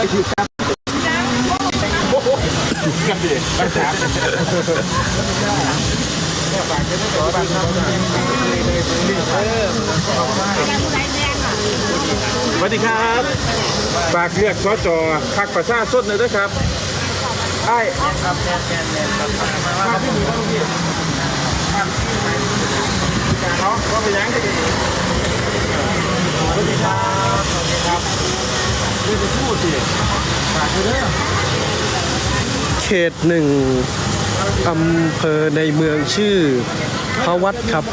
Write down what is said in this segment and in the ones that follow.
ก็คือครับโอ้โหกันดิไปถามสวัสดีครับฝากเรียกสจพักประชาชนเลยด้วยครับไอ้ครับแมนแมนแมนครับมาที่มือต้องเรียกเนาะว่าไปยังกันดีสวัสดีครับสวัสดีครับ นี่จะพูดสิฝากเด้อเขตหนึ่งอำเภอในเมืองชื่อพระวัดครับ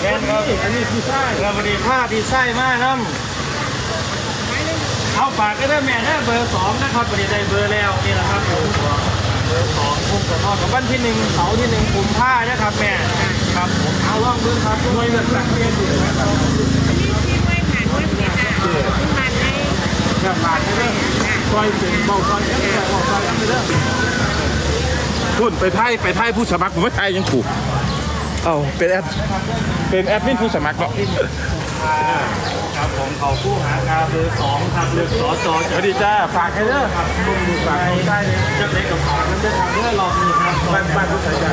แม่นครับอันนี้พี่ไส้ครับวันนี้ผ้าพี่ไส้มากครับเอาฝากก็ได้แม่นะเบอร์สองนะครับวันนี้ได้เบอร์แล้วนี่แหละครับผมเบอร์สองพุ่มกับนอกกับวันที่หนึ่งเสาร์ที่หนึ่งกุมภานะครับแม่ครับผมเอาล่องเบอร์ครับหน่วยเลือกตั้งเรียนอยู่นะครับ แบบฝากให้เด้อซอยเป็นเบาซอยยังไงเบาซอยยังไงเด้อพุ่นไปไทยไปไทยผู้สมัครผมไม่ไทยยังถูกเอ้าเป็นแอดเป็นแอดมินผู้สมัครเนาะครับผมเขาผู้หาการเบอร์สองครับเลือกสอจอสวัสดีจ้าฝากให้เด้อครับลุงดูฝากให้ได้เลยจะเล็กกับฝากกันด้วยครับเพื่อรอมีครับบ้านบ้านผู้ใส่ใจ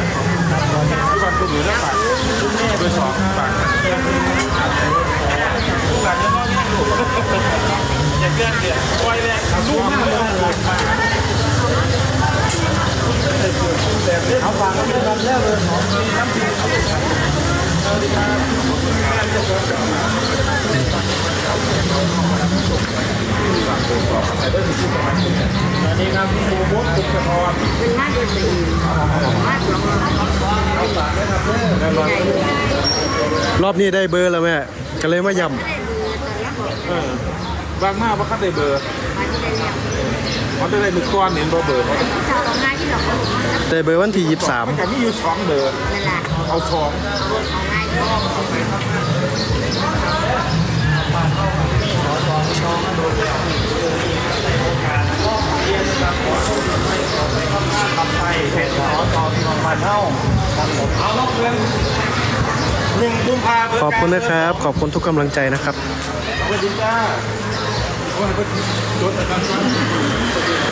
ที่บ้านผู้หญิงได้ฝากเบอร์สองฝากผู้หลังยังว่าแง่ลูก อย่าเกินเดี๋ยวปล่อยแรงลูกมากเลยเอาฝากกันเป็นวันแรกเลยสองมีน้ำพริกอันนี้ครับโมบดตุกกระทอนรอบนี้ได้เบอร์แล้วแม่ก็เลยมาย่ เออบางมากว่าคัดได้เบอร์มันได้มือก้อนเห็นบ่เบอร์เขาำได้เบอร์วันที่มันก็มีอยู่สองเบอร์เอาสองหนึ่งกุมภาพันธ์23ขอบคุณนะครับ ขอบคุณทุกกำลังใจนะครับส วัสดีจ้าโอ้ยก็รถนะครับ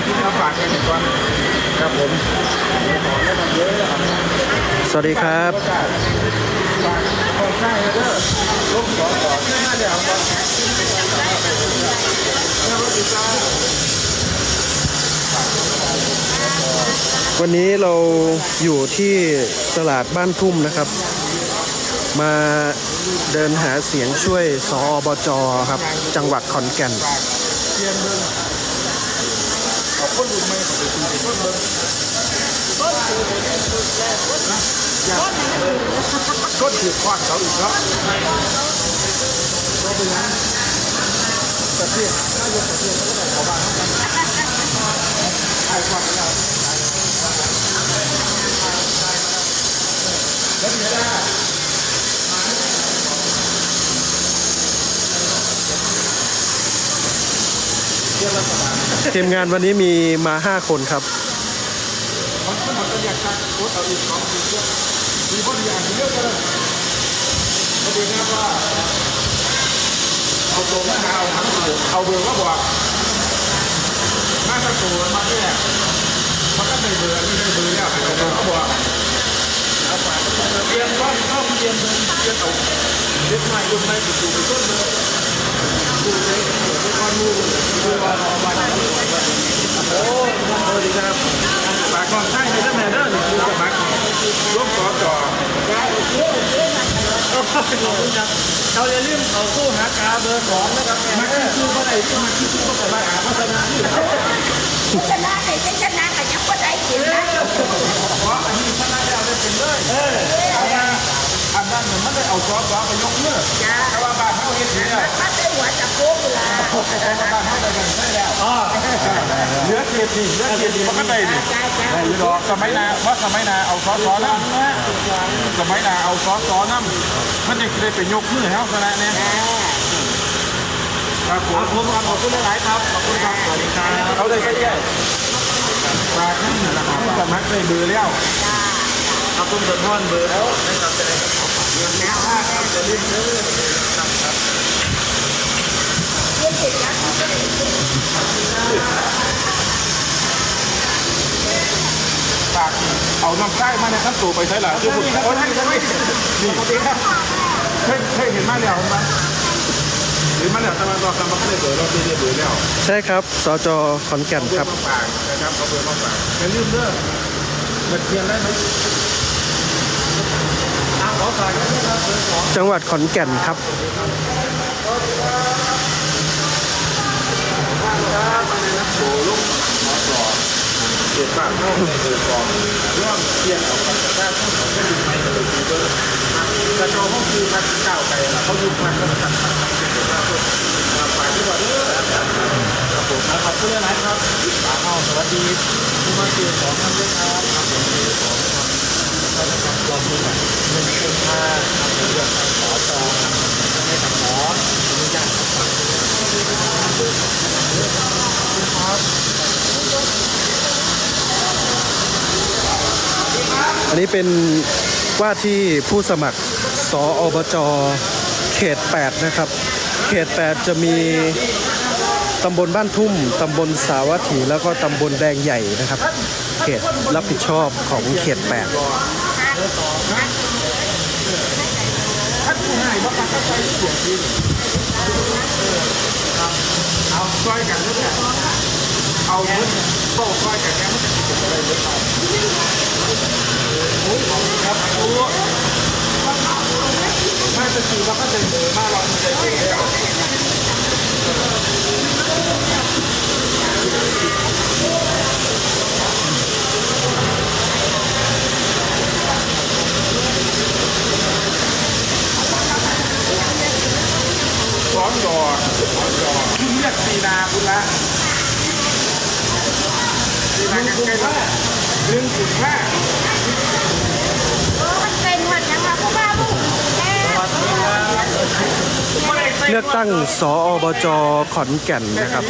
ที่มาฝากกันก่อนครับผมสวัสดีครับฝากของใช่เด้อลบสองสองห้าเดี๋ยวก่อนสวัสดีจ้าวันนี้เราอยู่ที่ตลาดบ้านทุ่มนะครับ มาเดินหาเสียงช่วยสอบจครับ จังหวัดขอนแก่นเทียนดูไมขอบคุณดูต้นเบิ้งก็ถือควานเขาอีกครับก็เป็นยังประเทศน่ายกประเทศเขาก็ได้ขอบ้านไอ้ควานเราแล้วทีนี้ได้ ทีมงานวันนี้มีมา5คนครับมันคตรเอาอีกสองทีเพื่อมีพอดีอย่างเยอะก็ได้ประเด็นนะว่าเอาตัวมาหาเอาทั้งเอาเบอร์มาบอกมาตั้งตัวมาแค่มันก็ได้เบอร์นี่ได้เบอร์เนี่ยเอาเบอร์มาบอกเอาไปเรียนว่าเข้าเรียนเบอร์เรียนเอาเรียนใหม่รุ่นใหม่ติดตัวไปต้นเลย เราเราบ้านเราโอ้ตัวดีจ้าแต่กองใช่ในเจ้าแม่เด้อนี่คือสมัครร่วมสอจ่อเราจะลืมเขาผู้หากาเบอร์สองนะครับมาที่คือว่าไหนที่มาที่คือว่าไหนหาพัฒนาที่ชนะไหนจะชนะกันยังบ่ได้กินนะเพรอันนี้ชนะแล้วได้เป็นเลย เอออันนั้นอันนั้นมันได้เอาซอสไปยกเลิกจ้าแต่ว่าบ้านเขาเห็นเนี่ยมาได้หัวตะโกกละบ้านเขาได้กันใช่แล้วเหลือเกียรติเหลือเกียรติมันก็ได้ดิจ้าจ้าได้อยู่ดอกสมัยนาว่าสมัยนาเอาซอสซอน้ำนะสมัยนาเอาซอสซอน้ำมันจะได้ไปยกมือแล้วชนะเนี่ยครับผมผมครับขอบคุณหลายครับ ขอบคุณครับ สวัสดีครับเขาได้ก็แย่ฝากนั่นนะครับสมัครได้เบอร์แล้วขอบคุณเบอร์ท่อนเบอร์แล้วนะครับ ฝากเอาน้ำใต้มาในขั้นตัวไปใช้หลายทุกคนโอ้ยนี่ใช่เคยเห็นมาแล้วมั้ยหรือมาแล้วตะวันตกตะวันไม่ได้เปิดีเรียบร้แล้วใช่ครับ สจขอนแก่นครับ เพื่อนมาฝากนะครับเขาเพื่อนมาฝากอย่าลืมเด้อเงินเทียนได้ไหม จังหวัดขอนแก่นครับโบลูกหมอสอเด็ดปากเข้าในเบอร์กองเรื่องเทียนของกันแต่ถ้าต้องของก็อยู่ในเบคือเบอร์กระโจมก็คือมันก้าวไกลายุบมันก็ตัดตัดตัดเด็ดมากเลยฝากที่ว่าเด้อครับผมขอบคุณนะครับฝาเข้าสวัสดีผู้มาเกี่ยวของท่านด้วยครับ ครับผมมีของครับก็นะครับรอบนี้หนึ่งเป็นค่าทำเรื่องการขอจองให้กับหมออนุญาตครับอันนี้เป็นว่าที่ผู้สมัครสออบจเขต 8 นะครับ เขต 8 จะมีตำบลบ้านทุ่ม ตำบลสาวัตถี แล้วก็ตำบลแดงใหญ่นะครับ เขตรับผิดชอบของเขต 8 ถ้าผู้ให้ว่าการเข้าใจเสียงจริงเอาซอยกันแล้วเนี่ยเอาเงินโต้ซอยกันเนี่ยมันจะติดอะไรเยอะไปโอ้ยครับโอ้ไม่เป็นสีว่าก็จะเจอมาเราเจอแล้วสอนดอกสอนดอกคุณเรียกสีนาคุณละ สีนากันใกล้ละหนึ่งจุดห้าโอ้มันเป็นหมดยังมาพวกบ้าบุ้งแม่เลือกตั้งสออบจขอนแก่นนะครับ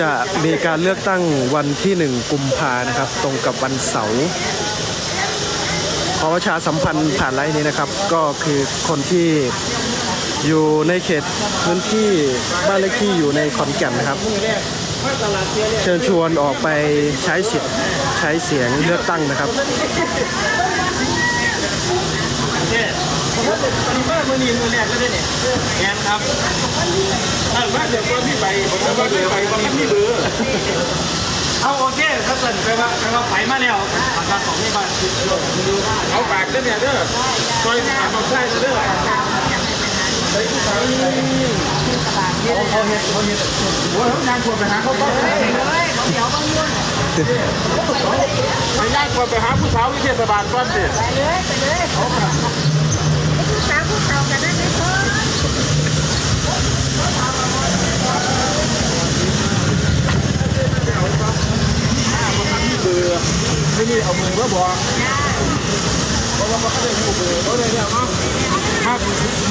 จะมีการเลือกตั้งวันที่ 1 กุมภานะครับ ตรงกับวันเสาร์ขอประชาสัมพันธ์ผ่านไลน์นี้นะครับ ก็คือคนที่อยู่ในเขตพื้นที่บ้านเลขที่อยู่ในขอนแก่นนะครับ เชิญชวนออกไปใช้สิทธิ์ใช้เสียงเลือกตั้งนะครับมีมากมือนีมือแรกก็ได้เนี่ยแอนครับถ้าว่าเดี๋ยวว่าพี่ใบผมจะว่าพี่ใบว่ามันมีเบอร์เอาโอเคถ้าเสร็จไปว่าไปว่าไผมาแล้วผ่านการของนี่บ้านเอาปากเด้อเนี่ยเด้อซอยถามเอาใช่เด้อใส่ผู้สาวนี่ เขาเห็นเขาเห็นหัวทั้งานควรไปหาเขาต้องเลยเดี๋ยวบางยุ่นไปย่างควรไปหาผู้สาวที่เทศบาลก่อนสิไปเลยไปเลยผู้สาวผู้สาวกันนั่นไม่พอเอร์ไม่นี่เอามือมาบอกเพราะว่ามันก็ได้หูเบอร์เขาเลยเนี่ยเนาะ มาก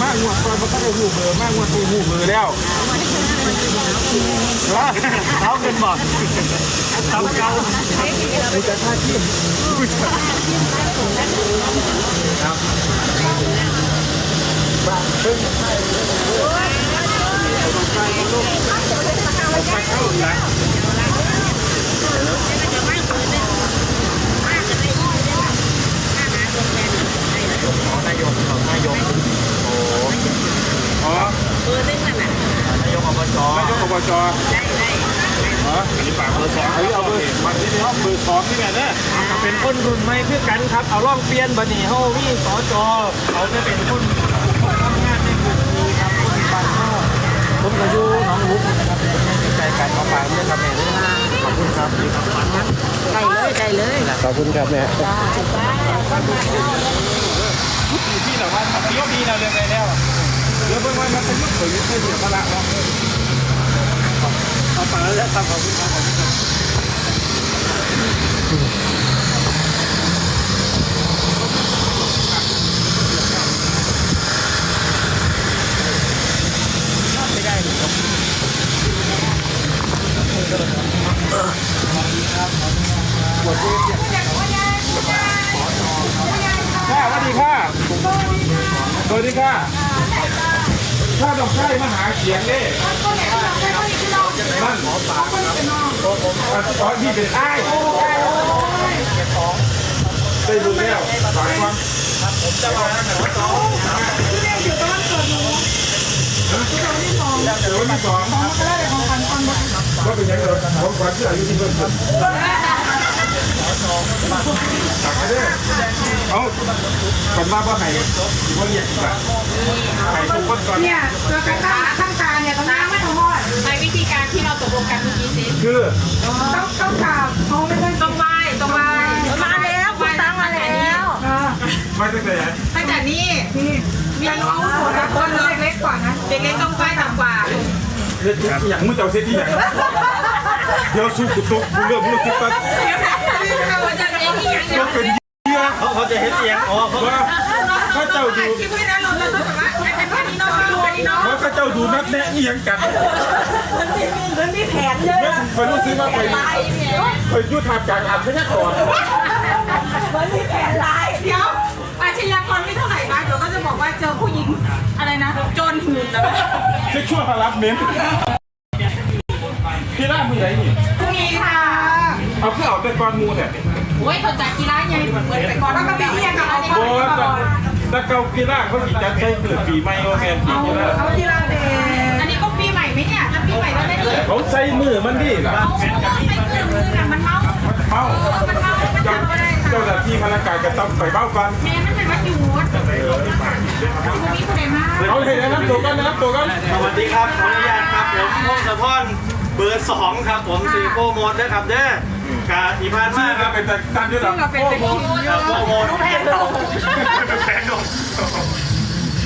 มากงวดก่อนมันก็ได้หูเบอร์มากงวดตีหูเบอร์แล้วเขาเป็นบอดทำเก่านายกนายก อ๋อ เบอร์นึงน่ะนะ นายกอบจ นายกอบจ ได้ได้ อ๋ออันนี้ปากเบอร์สองเฮ้ยเอาเบอร์มันที่นี่ห้องเบอร์สองนี่แหละเนี่ย เป็น คนรุ่นใหม่อกันครับ เอาล่องเปลี่ยนบันี้เฮามีสอจอเขาจะเป็นคนทำงานในกลุ่มนี้ครับคนบ้านเฮาผมก็อยู่หนองลุกนะครับเป็นคนที่ใจกันมาฝากเรื่องกับแม่เลยนะขอบคุณครับที่ทำฝันนะได้เลยได้เลยขอบคุณครับแม่ที่แบบว่ามันยกดีเราเรียนไปแล้วเดี๋ยวเพิ่งว่ามันเป็นยุคเผยยุคให้เสียวพละเนาะเอาฝากแล้วครับขอบคุณครับขอบคุณครับ ค่ะสวัสดีค่ะสวัสดีค่ะถ้าดอกไม้มาหาเสียงเด้นั่นหมอปลาครับผมผมพี่เป็นไอ้ได้เบอร์แล้วฝากความที่แรกอยู่ตอนเกิดหนูที่เราที่สองเดี๋ยววันที่สองสองก็ได้ของขวัญตอนหมด ก็เป็นยังไงของขวัญที่อายุที่เพิ่มขึ้นตักให้ได้เอาคนมาบ่ให้ว่าเรียกแบบให้ทุกคนก่อนเนี่ยตัวกระต่ายข้างตาเนี่ยตรงนี้ไม่ต้องทอดใช้วิธีการที่เราตกลงกันเมื่อกี้สิคือต้องต้องกราบเขาไม่ได้ต้องไหว้ต้องไหว้มาแล้วคุณตั้งมาแล้วอ่าไม่ตั้งแต่ตั้งแต่นี้นี่แต่หนูเอาส่วนละคนเล็กๆก่อนนะเด็กๆต้องไหว้ต่ำกว่า อย่างมึงจะเอาเซตที่อย่างเดี๋ยวสู้กูตุกกูเริ่มรู้สึกว่าเราจะเองที่ยังต้องเป็นเหี้ยเขาเขาจะเห็นเอียงอ๋อเขาว่าข้าเจ้าดูเราเราต้องแบบว่าไอ้คนนี้น้องดูอันนี้น้องว่าข้าเจ้าดูนัดแนะนี่ยังกันมันมีแผนเยอะคอยรู้สึกว่าคอยคอยยุทธาการอัดไม่ใช่ก่อนมันมีแผนร้ายเดี๋ยวอาชญากรไม่เท่าไหร่นะเดี๋ยวก็จะบอกว่าเจอผู้หญิง นะโจรหื่นนะเช็คชั่วฮารับเมนพี่ล่ามือไหนนี่พรุ่งนี้ค่ะเอาเพื่อเอาแต่ก้อนมูเนี่ยโอ้ยเขาจัดกีฬาไงเหมือนไปก่อนแล้วก็ไปเรียกกับเอาโอ้แต่เกากีฬาเขาอีกจัดใช้เกิดปีใหม่โอเคปีกีฬาเอากีฬาเด็กอันนี้ก็ปีใหม่ไหมเนี่ยจะปีใหม่แล้วได้ดิเขาใส่มือมันดิล่ะเอาใส่เครื่องมือน่ะมันเมามัน เมามันเมามันเจ้าเจ้าหน้าที่พนักงานก็ต้องไปเบ้ากันแม่มันเป็นวัดอยู่วัดคุณมีคนเอาเห็นนะตัวกันนะตัวกันสวัสดีครับขออนุญาตครับผมพงศธรเบอร์สองครับผมซีโฟโมดนะครับเด้อกาอีพานมากครับเป็นแต่การยุทธศาสตร์โอ้โหครับโฟโมดแพงลงแพงลง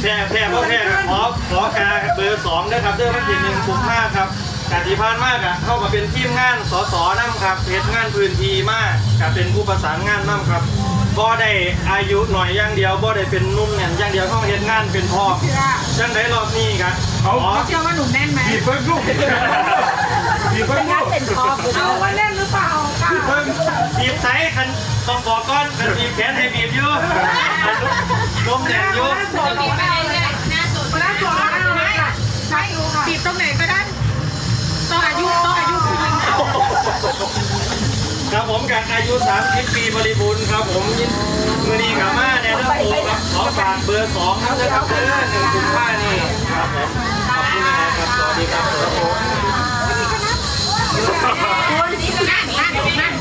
แพงแพงก็แพงขอขอกาเบอร์สองนะครับเด้อวันที่หนึ่งกุมภาครับ กาอีพานมากอะเข้ามาเป็นทีมงานสสนั่ครับเฮ็ดงานพื้นที่มากกับเป็นผู้ประสานงานนั่ครับบ่ได้อายุหน่อยอย่างเดียวบ่ได้เป็นหนุ่มเนี่ยอย่างเดียวเข้าเฮ็ดงานเป็นพ่อจังได้รอบนี้ครับขอเชื่อว่าหนุ่มแน่นไหมบีบเพิ่งลูกบีบเพิ่งลูกเอาไว้เล่นหรือเปล่าค่ะเพิ่งบีบไซคันต้องบอกก่อนคันบีบแขนให้บีบอยู่ลมแดงอยู่จะบีบไปเรื่อย ครับผมกับอายุ30ปีบริบูรณ์ครับผมยินมือดีกับมาแนวโตครับขอฝากเบอร์2ครับนะครับเบอร์หนึ่งคุณค่านี่ครับผมขอบคุณนะครับสวัสดีครับผมนั่นนั่นนั่น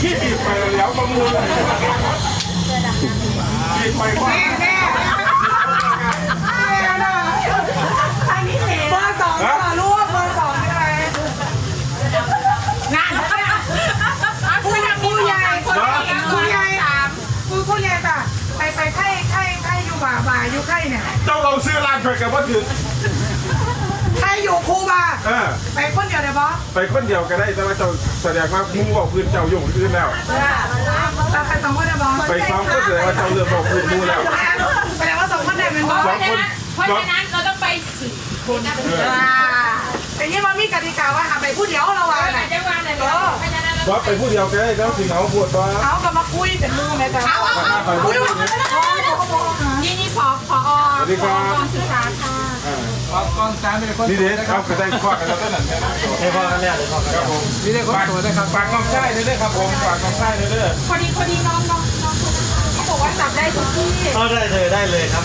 ที่บีบไปแล้วประมูลบีบไปว่า แม่ทางนี้เห็นเบอร์สองต่อลูกเบอร์สองใช่ไหม นั่น ผู้ใหญ่ผู้ใหญ่ผู้ใหญ่ผู้ผู้ใหญ่ป่ะไปไปไข่ไข่ไข่อยู่บ่าบ่าอยู่ไข่ เนี่ยเจ้าเราซื้อร้านไปกับว่าถึงไข่อยู่ครูบ่าเออไปคนเดียวเลยบอสไปคนเดียวก็ได้แต่ว่าเจ้าแสดงว่ามูบอกพื้นเจ้าอยู่อื่นแล้ว เราไปสองคนเลยบอสไปซ้อมก็แสดงว่าเจ้าเริ่มบอกพื้นมูแล้วแสดงว่าสองคนได้เป็นบอสสองคนเพราะฉะนั้นเราต้องไปแต่ยี่มามีกติกาว่าหาไปผู้เดียวเราว่าไหนจะวางไหนก็เพราะฉะนั้นว่าไปผู้เดียวก็ได้แล้วถึงเอาปวดตัวเขากับมาคุยเป็นมือไหมจ๊ะเอาเอาเอาไปผู้เดียวนี่นี่พอพอ พอศึกษาค่ะครับกองสามเป็นคนนี่เด็กครับก็ได้ข้อกันแล้วนั่นแค่นั้นให้พ่อกันเนี่ยเลยพ่อกันครับผมนี่เด็กคนสวยนะครับฝากน้องชายเลยเด้อครับผมฝากน้องชายเลยเด้อพอดีพอดีน้องน้องน้องเขาบอกว่าจับได้ทุกที่ก็ได้เลยได้เลยครับ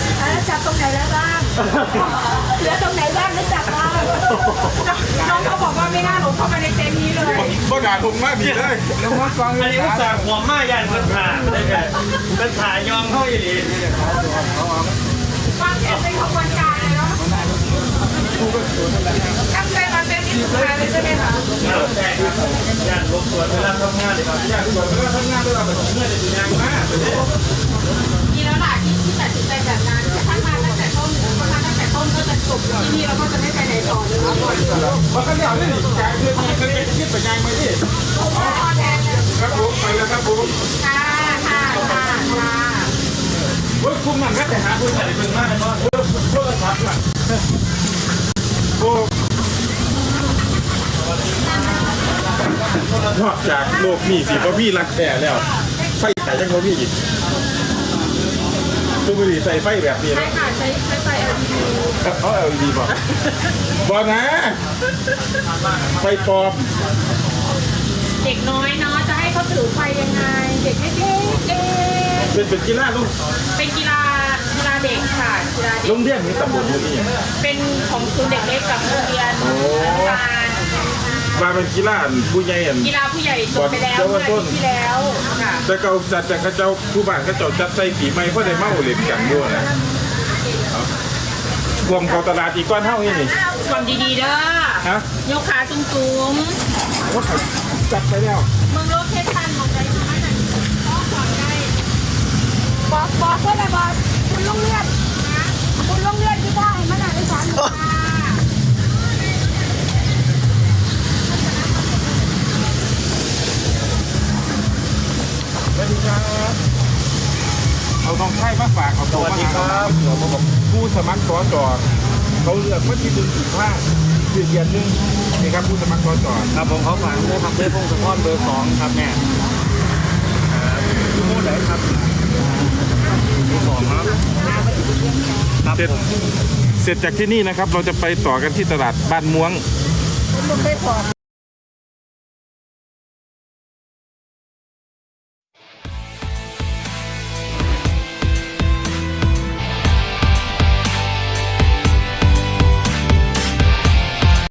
จับตรงไหนแล้วบ้างเหลือตรงไหนบ้างไม่จับบ้างน้องเขาบอกว่าไม่น่าหลงเข้าไปในเต็นท์นี้เลยบ่ด่าผมมากดีเลยอันนี้อุตส่าห์หัวมากยันเป็นผ่าได้ไงเป็นผ่ายอมเข้าอีหลี วางแผนเป็นขบวนการเลยเนาะตั้งใจมาเต้นที่สุดท้าเลยใช่ไหมคะใช่ครับผมยันลงสวนเวลาทำงานเลยครับอยากสวยก็ทำงานด้วยเราแบบเมื่อจะเป็นยังมากเลยดีแล้วล่ะที่ที่ตัดสินใจแบบนั้นถ้ามาตั้งแต่ต้นถ้ามาตั้งแต่ต้นก็จะจบที่นี่แล้วก็จะไม่ไปไหนต่อเลยครับมันก็อยากได้หนีการเพื่อนที่เคยเป็นคิดไปยังไหมที่พอแทนเลยครับผมไปแล้วครับผมค่ะค่ะค่ะค่ะ เฮ้ยคุ้มนั่นก็แต่หาคุณใส่เพิ่งมากเลยว่าโทรศัพท์ล่ะโอ้นอกจากโลกมีสิบ่มีรักแท้แล้ว ไฟแต่ยังบ่มีอีกทุกทีใส่ไฟแบบนี้ใช่นะค่ะใช้ใช้ไฟ LED เขา LED บอกบอกนะ ไฟปลอม เด็กน้อยเนาะจะให้เขาถือไฟยังไง เด็กเล็กๆเอง เป็นเป็นกีฬาลูกเป็นกีฬากีฬาเด็กค่ะกีฬาเด็โรกงเรียนนี้ตำบลอยู่นี่เป็นของศูนย์เด็กเล็กกับโรงเรียนการมาเป็นกีฬาผู้ใหญ่อัน กีฬาผู้ใหญ่จบไปแล้วเยาวเมื่อชนอาทิตย์ที่แล้วค่ะแต่เขาจัดแต่เขาเจ้าผู้บ้านเขาเจ้าจัดใส่ปีใหม่เพราะได้เมาเล่นกันด้วยนะรวมเขาตลาดอีกก้อนเท่านี้นี่ความดีๆเด้อฮะยกขาสูงว่าเขาจัดไปแล้วๆเมืองโลกเทศทันของใจที่มันต้องขอนได้ บอกบอกเพื่อนเลยบอกคุณลงเลือดคุณลงเลือดที่ได้มันอะได้สามสวัสดีครับเอาทองไข่มาฝากเอาตัวมาหาเรามาบอกผู้สมัครสอจอเขาเลือกวันที่หนึ่งสิบห้าคือเดือนหนึงนี่ครับผู้สมัครสอจอครับผมเขาฝากด้วยครับด้วยพงศธรเบอร์สองครับแม่ยูโมไหนครับ เบอร์สองครับครับเสร็จผมเสร็จจากที่นี่นะครับ เราจะไปต่อกันที่ตลาดบ้านม่วงมันไม่พอ